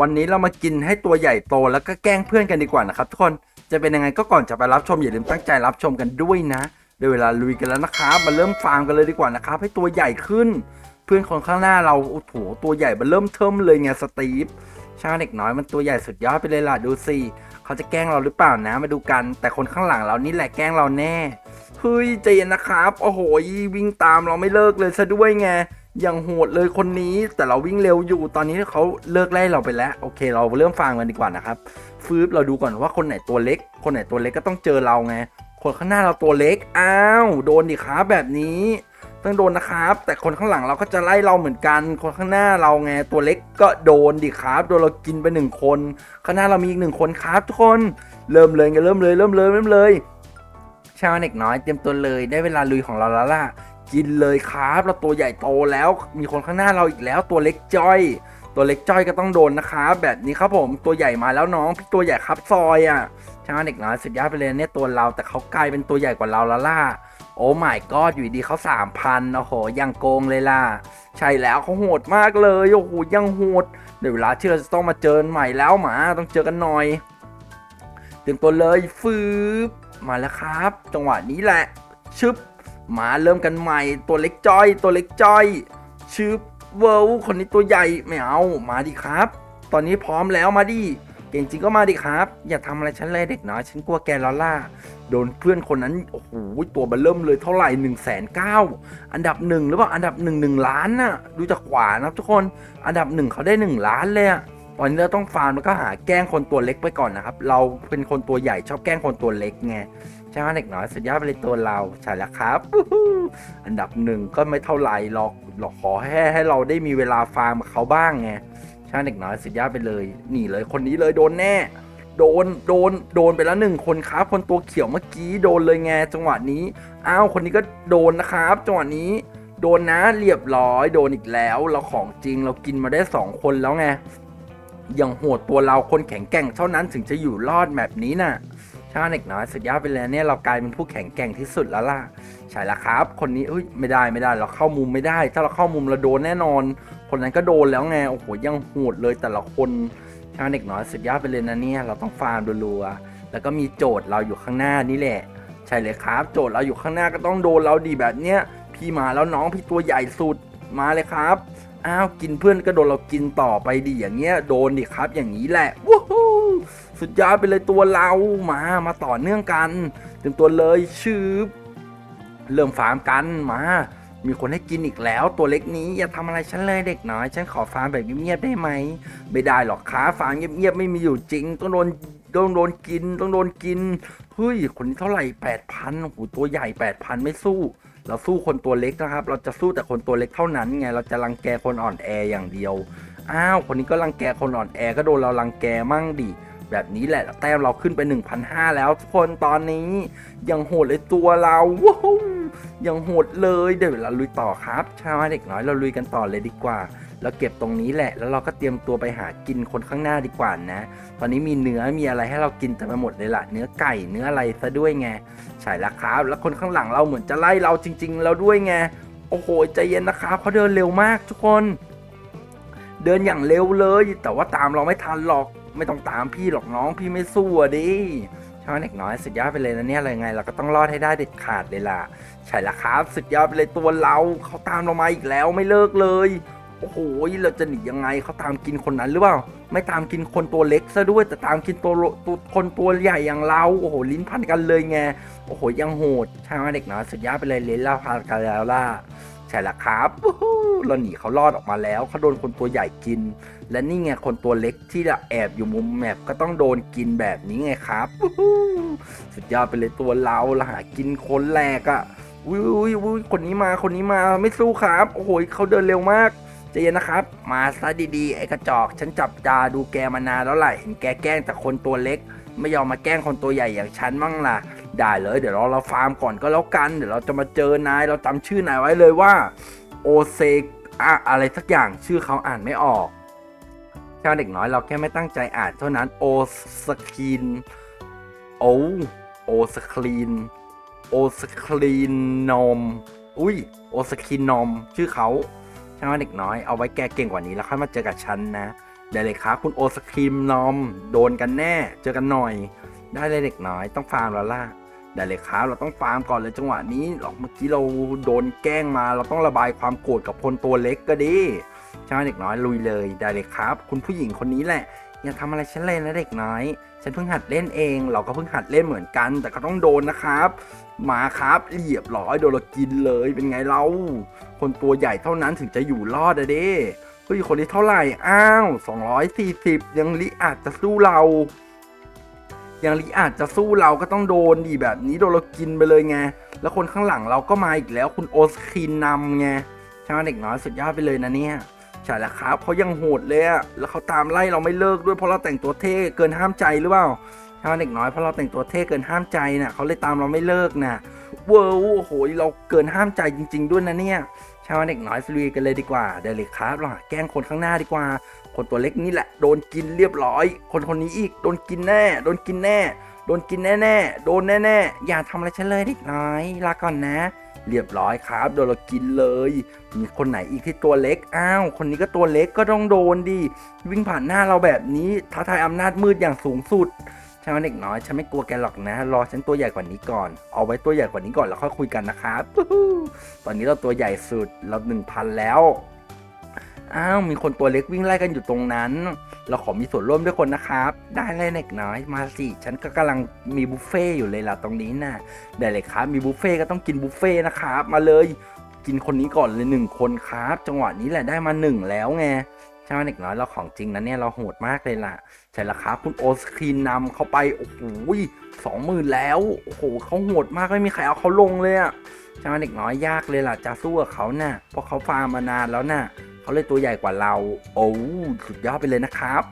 วันนี้เรามากินให้ตัวใหญ่โตแล้วก็แกล้งเพื่อนกันดีกว่านะครับทุกคนจะเป็นยังไงก็ก่อนจะไปรับชมอย่าลืมตั้งใจรับชมกันด้วยนะเดี๋ยวเวลาลุยกันแล้วนะครับมาเริ่มฟาร์มกันเลยดีกว่านะครับให้ตัวใหญ่ขึ้น เพื่อนคนข้างหน้าเราโอ้โหตัวใหญ่มันเริ่มเทิมเลยไงสตีฟช่างเด็กน้อยมันตัวใหญ่สุดยอดไปเลยล่ะดูสิเขาจะแกล้งเราหรือเปล่านะมาดูกัน แต่คนข้างหลังเรานี่แหละแกล้งเราแน่ เฮ้ยใจนนะครับ โอ้โหวิ่งตามเราไม่เลิกเลยซะด้วยไงอย่างโหดเลยคนนี้แต่เราวิ่งเร็วอยู่ตอนนี้เขาเลิกไล่เราไปแล้ว โอเค เราเริ่มฟังกันดีกว่านะครับฟืบเราดูก่อนว่าคนไหนตัวเล็ก คนไหนตัวเล็กก็ต้องเจอเราไง คนข้างหน้าเราตัวเล็กอ้าวโดนดิครับแบบนี้ต้องโดนนะครับ แต่คนข้างหลังเราก็จะไล่เราเหมือนกัน คนข้างหน้าเราไงตัวเล็กก็โดนดิครับโดนเรากินไปหนึ่งคน ข้างหน้าเรามีอีกหนึ่งคนครับทุกคนเริ่มเลยกันเริ่มเลยเริ่มเลยเริ่มเลย ชาวเน็กน้อยเตรียมตัวเลยได้เวลาลุยของเราแล้วล่ะ กินเลยครับ เราตัวใหญ่โตแล้ว มีคนข้างหน้าเราอีกแล้วตัวเล็กจ้อย ตัวเล็กจ้อยก็ต้องโดนนะครับแบบนี้ครับผมตัวใหญ่มาแล้วน้องพี่ตัวใหญ่ครับซอยอะชาวเน็กน้อยสุดยอดไปเลยเนี่ยตัวเราแต่เขากลายเป็นตัวใหญ่กว่าเราแล้วล่ะโอ้ไม่ก็อยู่ดีเขาสามพันโอ้โหยังโกงเลยล่ะ ใช่แล้วเขาโหดมากเลยโอ้โหยังโหดเดี๋ยวเวลาที่เราจะต้องมาเจอใหม่แล้วหมาต้องเจอกันหน่อยเตรียมตัวเลยฟืบ มาแล้วครับ จังหวะนี้แหละ ชึบ มาเริ่มกันใหม่ ตัวเล็กจ้อย ตัวเล็กจ้อย ชึบ เวิลคนนี้ตัวใหญ่ไม่เอา มาดิครับ ตอนนี้พร้อมแล้วมาดิ เก่งจริงก็มาดิครับ อย่าทำอะไรฉันเลยเด็กน้อย ฉันกลัวแกลอล่า โดนเพื่อนคนนั้น โอ้โห ตัวเบลเริ่มเลยเท่าไหร่1นึ่งแสนเก้าอันดับหนึ่งหรือเปล่า อันดับหนึ่งหนึ่งล้านน่ะ ดูจากขวานะครับทุกคน อันดับหนึ่งเขาได้หนึ่งล้านเลยอะ ตอนนี้เราต้องฟาร์มแล้วก็หาแกล้งคนตัวเล็กไปก่อนนะครับ เราเป็นคนตัวใหญ่ชอบแกล้งคนตัวเล็กไงใช่ไหมเด็กน้อยสุดยอดไปเลยตัวเราใช่แล้วครับ อันดับหนึ่งก็ไม่เท่าไหร่หรอกหรอกขอให้ให้เราได้มีเวลาฟาร์มกับเขาบ้างไงใช่ไหมเด็กน้อยสุดยอดไปเลยหนีเลยคนนี้เลยโดนแน่โดน โดน โดนไปแล้วหนึ่งคนครับ คนตัวเขียวเมื่อกี้โดนเลยไงจังหวะนี้ อ้าว คนนี้ก็โดนนะครับ จังหวะนี้ โดนนะ เรียบร้อย โดนอีกแล้ว เราของจริง เรากินมาได้สองคนแล้วไง อย่างโหดตัวเราคนแข็งแกร่งเท่านั้นถึงจะอยู่รอดแบบนี้น่ะชาเน็กน้อยสุดยอดไปเลยเนี่ยเรากลายเป็นผู้แข็งแกร่งที่สุดแล้วล่ะใช่ละครับ คนนี้เอ้ยไม่ได้ไม่ได้เราเข้ามุมไม่ได้ ถ้าเราเข้ามุมเราโดนแน่นอน คนนั้นก็โดนแล้วไงโอ้โหยังโหดเลยแต่ละคนชาเน็กน้อยสุดยอดไปเลยนะเนี่ยเราต้องฟาร์มรัวๆแล้วก็มีโจทย์เราอยู่ข้างหน้านี่แหละ ใช่เลยครับ โจทย์เราอยู่ข้างหน้าก็ต้องโดนเราดีแบบเนี้ยพี่มาแล้วน้องพี่ตัวใหญ่สุดมาเลยครับ อ้าวกินเพื่อนก็โดนเรากินต่อไปดิอย่างเงี้ยโดนดิครับอย่างนี้แหละวู้ฮู้สุดยอดไปเลยตัวเรามามาต่อเนื่องกันเต็มตัวเลยชืบเริ่มฟาร์มกันมามีคนให้กินอีกแล้ว ตัวเล็กนี้อย่าทำอะไรฉันเลยเด็กน้อย ฉันขอฟาร์มแบบเงียบๆได้ไหมไม่ได้หรอกค้าฟาร์มเงียบๆไม่มีอยู่จริง ต้องโดนต้องโดนกินต้องโดนกินเฮ้ยคนนี้เท่าไหร่แปดพันโอ้โหตัวใหญ่แปดพันไม่สู้ เราสู้คนตัวเล็กนะครับ เราจะสู้แต่คนตัวเล็กเท่านั้นไง เราจะรังแกคนอ่อนแออย่างเดียว อ้าว คนนี้ก็รังแกคนอ่อนแอก็โดนเรารังแกมั่งดิ แบบนี้แหละ แต้มเราขึ้นไป 1,500 แล้วทุกคนตอนนี้ยังโหดเลยตัวเราว้าวยังโหดเลย เดี๋ยวเราลุยต่อครับ ชาวเด็กน้อยเราลุยกันต่อเลยดีกว่า เราเก็บตรงนี้แหละ แล้วเราก็เตรียมตัวไปหากินคนข้างหน้าดีกว่านะ ตอนนี้มีเนื้อมีอะไรให้เรากินเต็มไปหมดเลยล่ะ เนื้อไก่เนื้ออะไรซะด้วยไงใช่แล้วครับ แล้วคนข้างหลังเราเหมือนจะไล่เราจริงๆแล้วด้วยไงโอ้โหใจเย็นนะครับเขาเดินเร็วมากทุกคน เดินอย่างเร็วเลย แต่ว่าตามเราไม่ทันหรอกไม่ต้องตามพี่หรอกน้องพี่ไม่สู้อะดิช่างเด็กน้อยสุดยอดไปเลยนะเนี่ยอะไรไง เราก็ต้องรอดให้ได้เด็ดขาดเลยล่ะ ใช่แล้วครับ สุดยอดไปเลยตัวเราเขาตามเรามาอีกแล้วไม่เลิกเลย โอ้โหเราจะหนียังไงเขาตามกินคนนั้นหรือเปล่า ไม่ตามกินคนตัวเล็กซะด้วยแต่ตามกินตัวตัวคนตัวใหญ่อย่างเราโอ้โหลิ้นพันกันเลยไงโอ้โหยังโหดใช่ไหมเด็กน้อยสุดยอดไปเลยเลนล่าพากันแล้วล่ะใช่ละครับเราหนีเขารอดออกมาแล้วเขาโดนคนตัวใหญ่กิน และนี่ไงคนตัวเล็กที่แอบอยู่มุมแมปก็ต้องโดนกินแบบนี้ไงครับสุดยอดไปเลยตัวเราเราหากินคนแรกอะวิววิววิวคนนี้มาคนนี้มาไม่สู้ครับ โอ้โหเขาเดินเร็วมาก ใจเย็นนะครับ มาซะดีๆ ไอ้กระจอก ฉันจับตาดูแกมานานแล้วแหละเห็นแกแกล้งแต่คนตัวเล็ก ไม่ยอมมาแกล้งคนตัวใหญ่อย่างฉันมั่งล่ะ ได้เลยเดี๋ยวเราเราฟาร์มก่อนก็แล้วกัน เดี๋ยวเราจะมาเจอนาย เราจำชื่อนายไว้เลยว่าโอเซอะอะไรสักอย่างชื่อเขาอ่านไม่ออกชาวเด็กน้อยเราแค่ไม่ตั้งใจอ่านเท่านั้นโอสคีนโอโอสคลีนโอสคลีนนม อุ้ยโอสคีนนมชื่อเขา ช่าวเด็กน้อยเอาไว้แกเก่งกว่านี้แล้วค่อยมาเจอกับฉันนะได้เลยครับคุณโอสครีมนอม โดนกันแน่ เจอกันหน่อย ได้เลยเด็กน้อยต้องฟาร์มแล้วล่ะได้เลยครับเราต้องฟาร์มก่อนเลยจังหวะนี้หรอกเมื่อกี้เราโดนแกล้งมา เราต้องระบายความโกรธกับคนตัวเล็กก็ดีใช่ไหมเด็กน้อยลุยเลยได้เลยครับ คุณผู้หญิงคนนี้แหละอย่าทำอะไรฉันเลยนะเด็กน้อย ฉันเพิ่งหัดเล่นเอง เราก็เพิ่งหัดเล่นเหมือนกัน แต่ก็ต้องโดนนะครับ มาครับเรียบร้อยโดนเรากินเลยเป็นไงเรา คนตัวใหญ่เท่านั้นถึงจะอยู่รอดอะเด้เฮ้ยคนนี้เท่าไหร่อ้าว 240 ยังลิอาจจะสู้เรา ยังลิอาจจะสู้เราก็ต้องโดนดีแบบนี้โดนเรากินไปเลยไง แล้วคนข้างหลังเราก็มาอีกแล้วคุณโอสคีนนำไงใช่ไหมเด็กน้อยสุดยอดไปเลยนะเนี่ย ใช่แล้วครับเขายังโหดเลยอะแล้วเขาตามไล่เราไม่เลิกด้วยเพราะเราแต่งตัวเท่เกินห้ามใจหรือเปล่าใช่เด็กน้อยเพราะเราแต่งตัวเท่เกินห้ามใจน่ะเขาเลยตามเราไม่เลิกน่ะเว้าวโอ้โหเราเกินห้ามใจจริง ๆ ด้วยนะเนี่ยช่ไหมเด็กน้อยสลุยกันเลยดีกว่าได้เลยครับเราแกล้งคนข้างหน้าดีกว่า คนตัวเล็กนี่แหละโดนกินเรียบร้อย คนคนนี้อีกโดนกินแน่ โดนกินแน่ โดนกินแน่ๆโดนแน่ๆอย่าทำอะไรฉันเลยเด็กน้อยลาก่อนนะ เรียบร้อยครับโดนเรากินเลย มีคนไหนอีกที่ตัวเล็ก อ้าว คนนี้ก็ตัวเล็กก็ต้องโดนดิวิ่งผ่านหน้าเราแบบนี้ท้าทายอำนาจมืดอย่างสูงสุดช่ไหมเด็กน้อยฉันไม่กลัวแกหรอกนะ รอฉันตัวใหญ่กว่านี้ก่อน เอาไว้ตัวใหญ่กว่านี้ก่อนแล้วค่อยคุยกันนะครับ ตอนนี้เราตัวใหญ่สุดเราหนึ่งพันแล้ว อ้าวมีคนตัวเล็กวิ่งไล่กันอยู่ตรงนั้น เราขอมีส่วนร่วมด้วยคนนะครับ ได้เลยเด็กน้อยมาสิ ฉันก็กำลังมีบุฟเฟ่ต์อยู่เลยล่ะตรงนี้น่ะได้เลยครับ มีบุฟเฟ่ก็ต้องกินบุฟเฟ่ต์นะครับ มาเลย กินคนนี้ก่อนเลยหนึ่งคนครับ จังหวะนี้แหละได้มาหนึ่งแล้วไงใช่ไหมเด็กน้อยเราของจริงนะเนี่ยเราโหดมากเลยล่ะ ใช่ละครับคุณโอสครีนนำเข้าไปโอ้โหสองหมื่นแล้วโอ้โหเขาโหดมากไม่มีใครเอาเขาลงเลยอะใช่ไหมเด็กน้อยยากเลยล่ะจะสู้กับเขาน่ะเพราะเขาฟาร์มมานานแล้วน่ะ เขาเลยตัวใหญ่กว่าเรา โอ้สุดยอดไปเลยนะครับ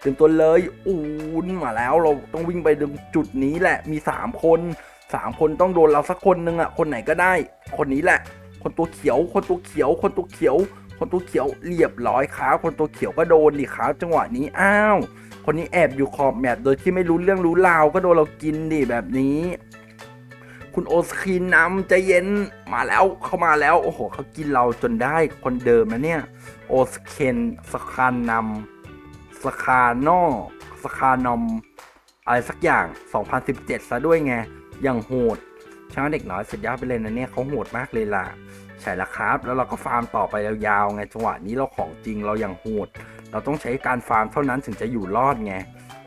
เตรียมตัวเลยอูนมาแล้วเราต้องวิ่งไปตรงจุดนี้แหละมี 3 คน3คนต้องโดนเราสักคนนึงอะคนไหนก็ได้ คนนี้แหละ คนตัวเขียว คนตัวเขียว คนตัวเขียว คนตัวเขียวเรียบร้อยครับคนตัวเขียวก็โดนดิครับจังหวะนี้อ้าว คนนี้แอบอยู่ขอบแมปโดยที่ไม่รู้เรื่องรู้ราวก็โดนเรากินดิแบบนี้ คุณโอสคีนนำใจเย็นมาแล้วเข้ามาแล้ว โอ้โหเขากินเราจนได้คนเดิมนะเนี่ย โอสเคนสคานนำสคานอสคานอมอะไรสักอย่าง 2017 ซะด้วยไง อย่างโหดช่างเด็กน้อยสุดยอดไปเลยนะเนี่ยเขาโหดมากเลยล่ะใช่ล้วครับ แล้วเราก็ฟาร์มต่อไปยาวๆไงจังหวะนี้เราของจริงเราอย่างโหด เราต้องใช้การฟาร์มเท่านั้นถึงจะอยู่รอดไง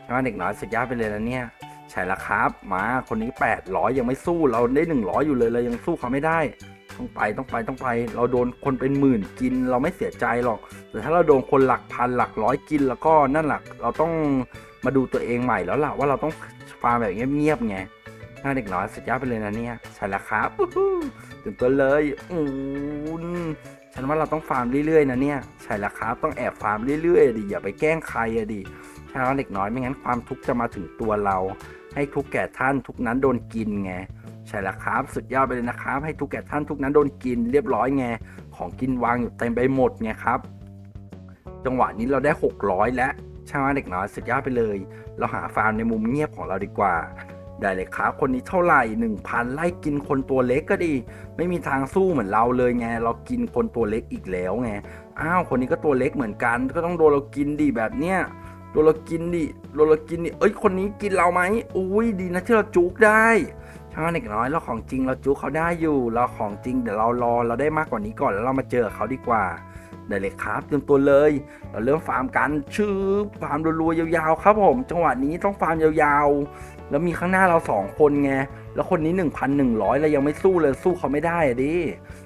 ช่างเด็กน้อยสุดยอดไปเลยนะเนี่ย ใช่แล้วครับ มาคนนี้ 800 ยังไม่สู้เราได้ 100 อยู่เลยเรายังสู้เขาไม่ได้ ต้องไปต้องไปต้องไป เราโดนคนเป็นหมื่นกิน เราไม่เสียใจหรอก แต่ถ้าเราโดนคนหลักพันหลักร้อยกินแล้วก็นั่นแหละเราต้องมาดูตัวเองใหม่แล้วล่ะว่าเราต้องฟาร์มแบบเงียบๆไงน่าเด็กน้อยสุดยอดไปเลยนะเนี่ยใช่แล้วครับตื่นตัวเลยอูนฉันว่าเราต้องฟาร์มเรื่อยๆนะเนี่ยใช่แล้วครับต้องแอบฟาร์มเรื่อยๆดิอย่าไปแกล้งใครอะดิใช่แล้วเด็กน้อยไม่งั้นความทุกข์จะมาถึงตัวเรา ให้ทุกแก่ท่านทุกนั้นโดนกินไงใช่แล้วครับ สุดยอดไปเลยนะครับ ให้ทุกแก่ท่านทุกนั้นโดนกินเรียบร้อยไงของกินวางอยู่เต็มไปหมดไงครับ จังหวะนี้เราได้ 600 แล้วใช่ไหมเด็กน้อยสุดยอดไปเลย เราหาฟาร์มในมุมเงียบของเราดีกว่าได้เลยครับคนนี้เท่าไหร่ 1,000 ไล่กินคนตัวเล็กก็ดี ไม่มีทางสู้เหมือนเราเลยไง เรากินคนตัวเล็กอีกแล้วไง อ้าว คนนี้ก็ตัวเล็กเหมือนกัน ก็ต้องโดนเรากินดีแบบเนี้ย โดนเรากินดิโดนเรากินดิเอ้ยคนนี้กินเราไหมอุ้ยดีนะที่เราจุกได้ช่างเด็กน้อยเราของจริงเราจุกเขาได้อยู่ เราของจริงเดี๋ยวเรารอเราได้มากกว่านี้ก่อนแล้วเรามาเจอเขาดีกว่าได้เลยครับเตรียมตัวเลย เราเริ่มฟาร์มกันชื่อฟาร์มรัวๆยาวๆครับผมจังหวะนี้ต้องฟาร์มยาวๆ แล้วมีข้างหน้าเราสองคนไงแล้วคนนี้ 1,100เรายังไม่สู้เลยสู้เขาไม่ได้อะดิ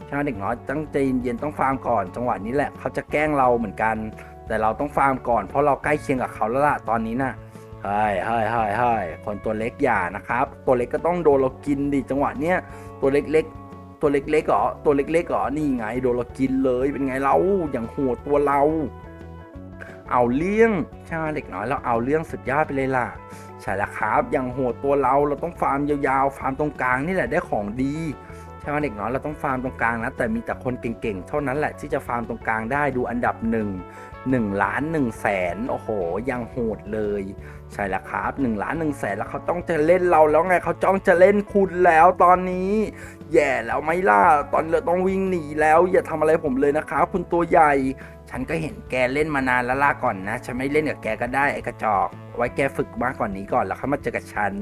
ช่างเด็กน้อยตั้งใจเย็นๆต้องฟาร์มก่อน จังหวะนี้แหละเขาจะแกล้งเราเหมือนกัน แต่เราต้องฟาร์มก่อนเพราะเราใกล้เคียงกับเขาแล้วล่ะตอนนี้นะ่ะใช่ใช่ใช่ใช่คนตัวเล็กอย่านะครับ ตัวเล็กก็ต้องโดนเรากินดิจังหวะเนี้ยตัวเล็กๆ ตัวเล็กๆเหรอตัวเล็กๆเหรอนี่ไงโดนเรากินเลยเป็นไงเราอย่างโหดตัวเรา เอาเรื่องใช่เด็กน้อยเราเอาเรื่องสุดยอดไปเลยล่ะใช่แล้วครับอย่างโหดตัวเราเราต้องฟาร์มยาวๆฟาร์มตรงกลางนี่แหละได้ของดี ช่ไหมเด็กน้อยเราต้องฟาร์มตรงกลางนะแต่มีแต่คนเก่งๆ เท่านั้นแหละที่จะฟาร์มตรงกลางได้ดูอันดับหนึ่ง1ล้าน1แสนโอ้โห ยังโหดเลย ใช่แล้วครับ1ล้าน1แสนแล้วเขาต้องจะเล่นเราแล้วไงเขาจ้องจะเล่นคุณแล้วตอนนี้ แย่แล้วไม่ล่าตอนเราต้องวิ่งหนีแล้ว อย่าทำอะไรผมเลยนะครับคุณตัวใหญ่ ฉันก็เห็นแกเล่นมานานแล้วล่าก่อนนะ ฉันไม่เล่นกับแกก็ได้ไอ้กระจอก ไว้แกฝึกมากกว่านนี้ก่อนแล้วค่อยมาเจอกับฉัน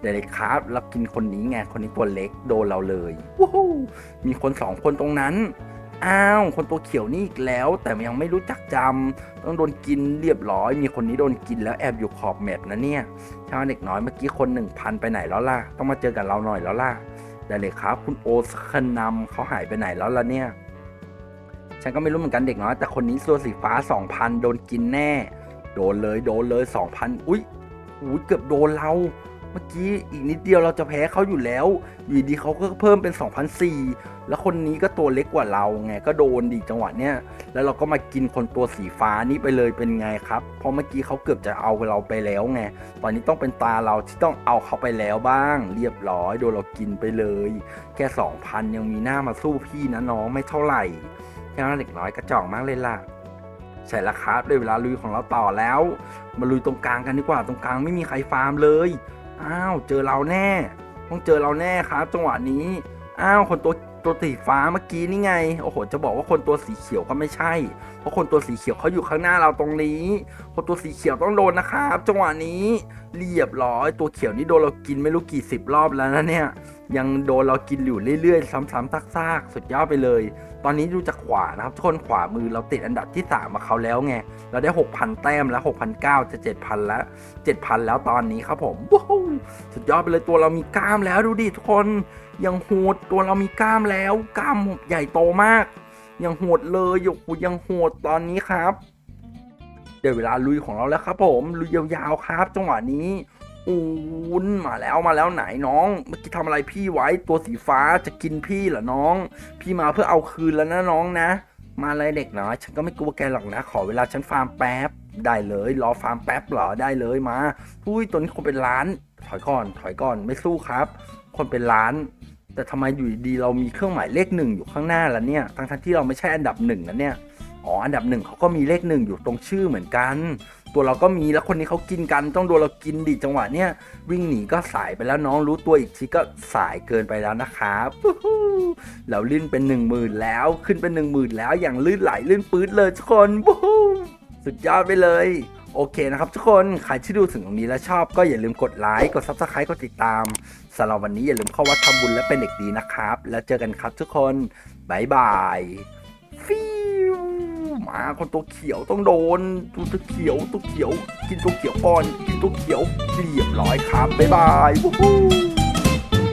เดี๋ยวเลยครับเรากินคนนี้ไง คนนี้ตัวเล็กโดนเราเลยวู้ฮู้มีคนสองคนตรงนั้น อ้าว คนตัวเขียวนี่อีกแล้ว แต่ยังไม่รู้จักจำต้องโดนกินเรียบร้อย มีคนนี้โดนกินแล้วแอบอยู่ขอบแมปนะเนี่ย ชาวเด็กน้อยเมื่อกี้คนหนึ่งพันไปไหนแล้วล่ะ ต้องมาเจอกับเราหน่อยแล้วล่ะได้เลยครับ คุณโอสคนำเขาหายไปไหนแล้วล่ะเนี่ย ฉันก็ไม่รู้เหมือนกันเด็กน้อยแต่คนนี้ตัวสีฟ้า 2,000 โดนกินแน่ โดนเลยโดนเลย 2,000 อุ้ยอุ้ยเกือบโดนเราเมื่อกี้อีกนิดเดียวเราจะแพ้เขาอยู่แล้วอยู่ดีเขาก็เพิ่มเป็น 2,004แล้วคนนี้ก็ตัวเล็กกว่าเราไงก็โดนดีจังหวะเนี้ยแล้วเราก็มากินคนตัวสีฟ้านี่ไปเลยเป็นไงครับเพราะเมื่อกี้เขาเกือบจะเอาเราไปแล้วไงตอนนี้ต้องเป็นตาเราที่ต้องเอาเขาไปแล้วบ้าง เรียบร้อยโดนเรากินไปเลย แค่ 2,000 ยังมีหน้ามาสู้พี่นะน้องไม่เท่าไหร่ แค่นั้นเด็กน้อยกระจอกมากเลยล่ะ ใช่ละครับได้เวลาลุยของเราต่อแล้ว มาลุยตรงกลางกันดีกว่าตรงกลางไม่มีใครฟาร์มเลย อ้าวเจอเราแน่ ต้องเจอเราแน่ครับ จังหวะนี้ อ้าวคนตัวตัวสีฟ้าเมื่อกี้นี่ไง โอ้โห จะบอกว่าคนตัวสีเขียวก็ไม่ใช่ เพราะคนตัวสีเขียวเขาอยู่ข้างหน้าเราตรงนี้ คนตัวสีเขียวต้องโดนนะครับ จังหวะนี้ เรียบร้อย ตัวเขียวนี่โดนเรากินไม่รู้กี่สิบรอบแล้วนะเนี่ย ยังโดนเรากินอยู่เรื่อยๆ ซ้ำๆซากๆ สุดยอดไปเลย ตอนนี้ดูจากขวานะครับทุกคนขวามือเราติดอันดับที่3มาเขาแล้วไง เราได้ 6,000 แต้มแล้ว 6,900จะ7,000 แล้ว 7,000 แล้วตอนนี้ครับผมว้าวสุดยอดไปเลยตัวเรามีกล้ามแล้วดูดิทุกคนยังโหดตัวเรามีกล้ามแล้วกล้ามใหญ่โตมาก ยังโหดเลยโอ้โหยังโหดตอนนี้ครับเดี๋ยวเวลาลุยของเราแล้วครับผมลุยยาวๆครับ จังหวะนี้ อูนมาแล้วมาแล้วไหนน้อง เมื่อกี้ทำอะไรพี่ไว้ตัวสีฟ้าจะกินพี่เหรอน้อง พี่มาเพื่อเอาคืนแล้วนะน้องนะ มาเลยเด็กน้อยฉันก็ไม่กลัวแกหรอกนะ ขอเวลาฉันฟาร์มแป๊บได้เลย รอฟาร์มแป๊บเหรอได้เลยมาอุ้ยตัวนี้คนเป็นล้าน ถอยก่อน ถอยก่อนไม่สู้ครับ คนเป็นล้าน แต่ทำไมอยู่ดีเรามีเครื่องหมายเลขหนึ่งอยู่ข้างหน้าแล้วเนี่ยทั้งๆที่เราไม่ใช่อันดับหนึ่งนะเนี่ยอ๋ออันดับหนึ่งเขาก็มีเลขหนึ่งอยู่ตรงชื่อเหมือนกัน ตัวเราก็มีแล้วคนนี้เขากินกันต้องโดนเรากินดิจังหวะเนี้ยวิ่งหนีก็สายไปแล้วน้องรู้ตัวอีกทีก็สายเกินไปแล้วนะครับเราลื่นเป็นหนึ่งหมื่นแล้วขึ้นเป็นหนึ่งหมื่นแล้วอย่างลื่นไหลลื่นปื๊ดเลยทุกคนสุดยอดไปเลยโอเคนะครับทุกคนใครที่ดูถึงตรงนี้แล้วชอบก็อย่าลืมกดไลค์กด subscribe กดติดตามสำหรับวันนี้อย่าลืมเข้าวัดทำบุญและเป็นเด็กดีนะครับ แล้วเจอกันครับทุกคน บ๊ายบายฟิ มาคนตัวเขียวต้องโดนตัวเขียวตัวเขียว กินตัวเขียวก่อน กินตัวเขียวเรียบร้อยครับบ๊ายบายวู้